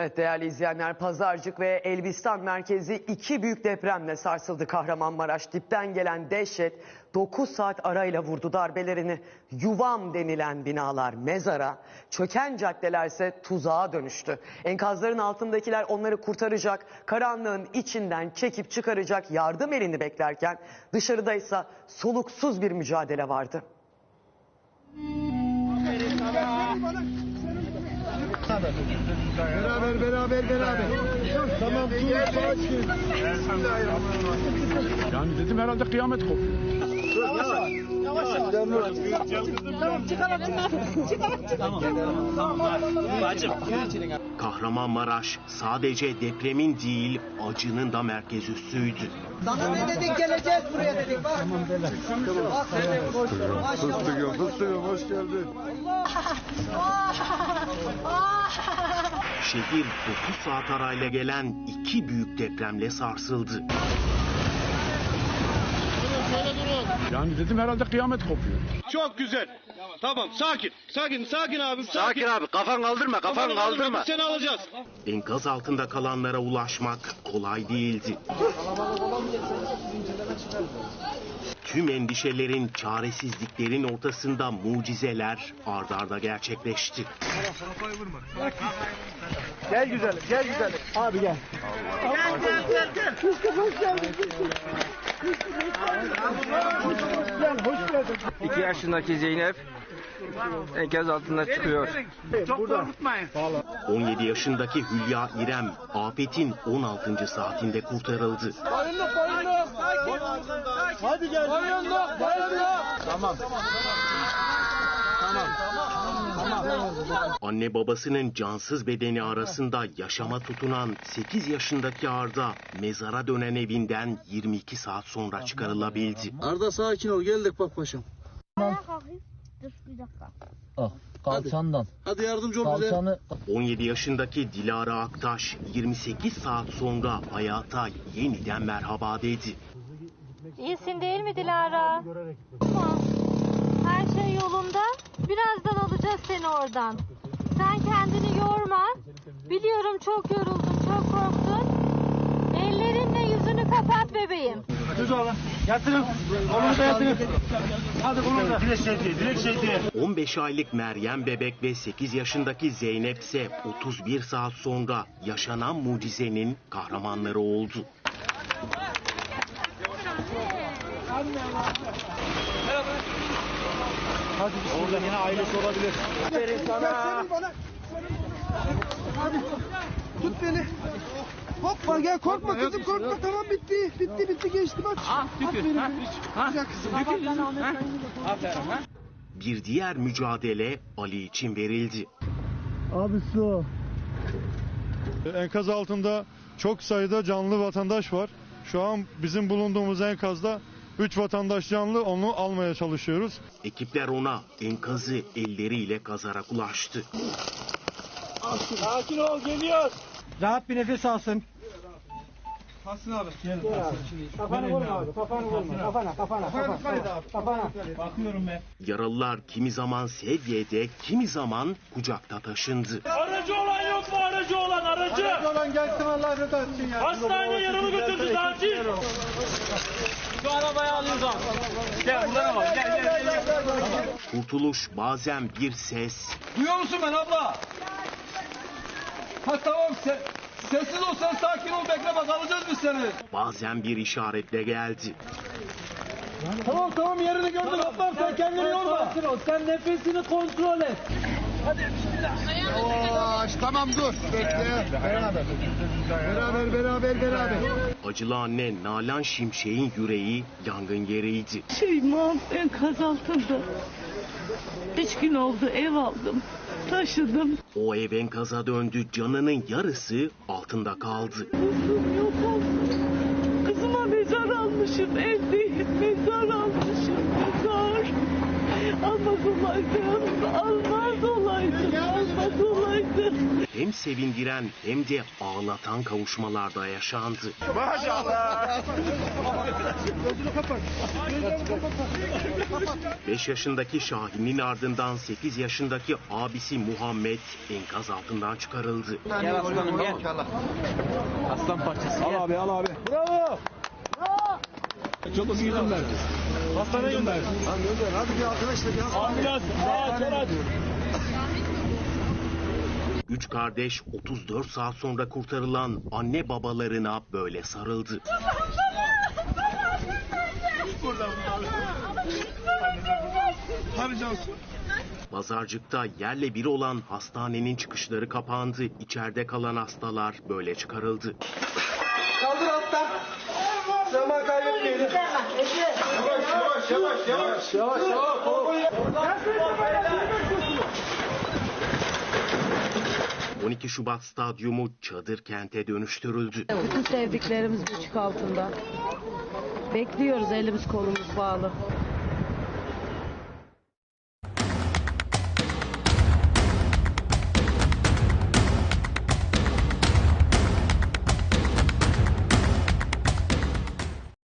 Evet değerli izleyenler Pazarcık ve Elbistan merkezi iki büyük depremle sarsıldı Kahramanmaraş. Dipten gelen dehşet 9 saat arayla vurdu darbelerini. Yuvam denilen binalar mezara, çöken caddelerse tuzağa dönüştü. Enkazların altındakiler onları kurtaracak, karanlığın içinden çekip çıkaracak yardım elini beklerken dışarıdaysa soluksuz bir mücadele vardı. Beraber beraber beraber. Tamam dur sakin. Yani dedim herhalde kıyamet kopuyor. Kahramanmaraş sadece depremin değil acının da merkez üssüydü. Sana ne dedik geleceğiz buraya dedik bak. Bak Fıstıkım, fıstıkım hoş geldin. Şehir 9 saat arayla gelen iki büyük depremle sarsıldı. Yani dedim herhalde kıyamet kopuyor. Çok güzel. Tamam sakin. Sakin sakin abi. Sakin abi kafan kaldırma kafan kaldırma. Seni alacağız. Enkaz altında kalanlara ulaşmak kolay değildi. Tüm endişelerin, çaresizliklerin ortasında mucizeler ard arda gerçekleşti. Gel güzelim gel güzelim. Abi gel. İki yaşındaki Zeynep enkaz altında çıkıyor. 17 yaşındaki Hülya İrem afetin 16. saatinde kurtarıldı. Hadi gel. Bayınlık bayınlık. Tamam. Anne babasının cansız bedeni arasında yaşama tutunan 8 yaşındaki Arda mezara dönen evinden 22 saat sonra çıkarılabildi. Arda sakin ol geldik bak paşam. Ayağa kalkayım. Dur bir dakika. Kalçandan. Hadi yardımcı ol bize. Kalçanı 17 yaşındaki Dilara Aktaş 28 saat sonra hayata yeniden merhaba dedi. İyisin değil mi Dilara? Tamam. Her şey yolunda. Birazdan alacağız seni oradan. Sen kendini yorma. Biliyorum çok yoruldun, çok korktun. Ellerinle yüzünü kapat bebeğim. Düz oğlum. Yatırın. Onu da yatırın. Hadi bunu da. Direkt şey diye, direkt şey diye. 15 aylık Meryem bebek ve 8 yaşındaki Zeynep ise 31 saat sonra yaşanan mucizenin kahramanları oldu. Orada yine ailesi olabilir. Aferin sana. Hadi. Tut beni. Hoppa gel korkma kızım korkma tamam bitti. Bitti bitti geçti bak. Ah tükür. Güzel kızım. Bir diğer mücadele Ali için verildi. Abi su. Enkaz altında çok sayıda canlı vatandaş var. Şu an bizim bulunduğumuz enkazda 3 vatandaş canlı onu almaya çalışıyoruz. Ekipler ona enkazı elleriyle kazarak ulaştı. Sakin ol geliyoruz. Rahat bir nefes alsın. Kalsın abi. Gel. Kafanı vurma abi. Kafanı vurma. Kafana kafana kafana. Kafana. Bakıyorum ben. Yaralılar kimi zaman sedyede, kimi zaman kucakta taşındı. Aracı olan yok mu aracı olan aracı? Olan gelsin Allah rızası için ya. Hastaneye yaralı götürdü acil. Şu arabayı alıyoruz abi. Gel buradan bak gel gel gel. Kurtuluş bazen bir ses, Duyuyor musun ben abla? Ha tamam sen, sessiz ol sen sakin ol bekle bak alacağız biz seni. bazen bir işaretle geldi. Tamam tamam yerini gördüm. Ablam sen kendini yorma. Sen nefesini kontrol et. Yavaş tamam dur. Bekle. Beraber. Beraber beraber beraber. Acılı anne Nalan Şimşek'in yüreği yangın yeriydi. Şeymam enkaz altında. Üç gün oldu ev aldım. Taşıdım. O ev enkaza döndü, canının yarısı altında kaldı. Kızım yok oldu. Hem sevindiren hem de ağlatan kavuşmalarda yaşandı. Kapat. 5 yaşındaki Şahin'in ardından 8 yaşındaki abisi Muhammed enkaz altından çıkarıldı. Gel aslanım gel. Aslan parçası. Al abi al abi. Çok hızlı gidin ben. Hastaneye gönder. Hadi bir arkadaşla bir Ambulans. Sağa sola. Üç kardeş 34 saat sonra kurtarılan anne babalarına böyle sarıldı. Pazarcıkta yerle bir olan hastanenin çıkışları kapandı. İçeride kalan hastalar böyle çıkarıldı. Kaldır alttan. Zaman kaybetmeyelim. Yavaş yavaş yavaş yavaş. Yavaş yavaş. 12 Şubat stadyumu çadır kente dönüştürüldü. Bütün sevdiklerimiz buçuk altında. Bekliyoruz elimiz kolumuz bağlı.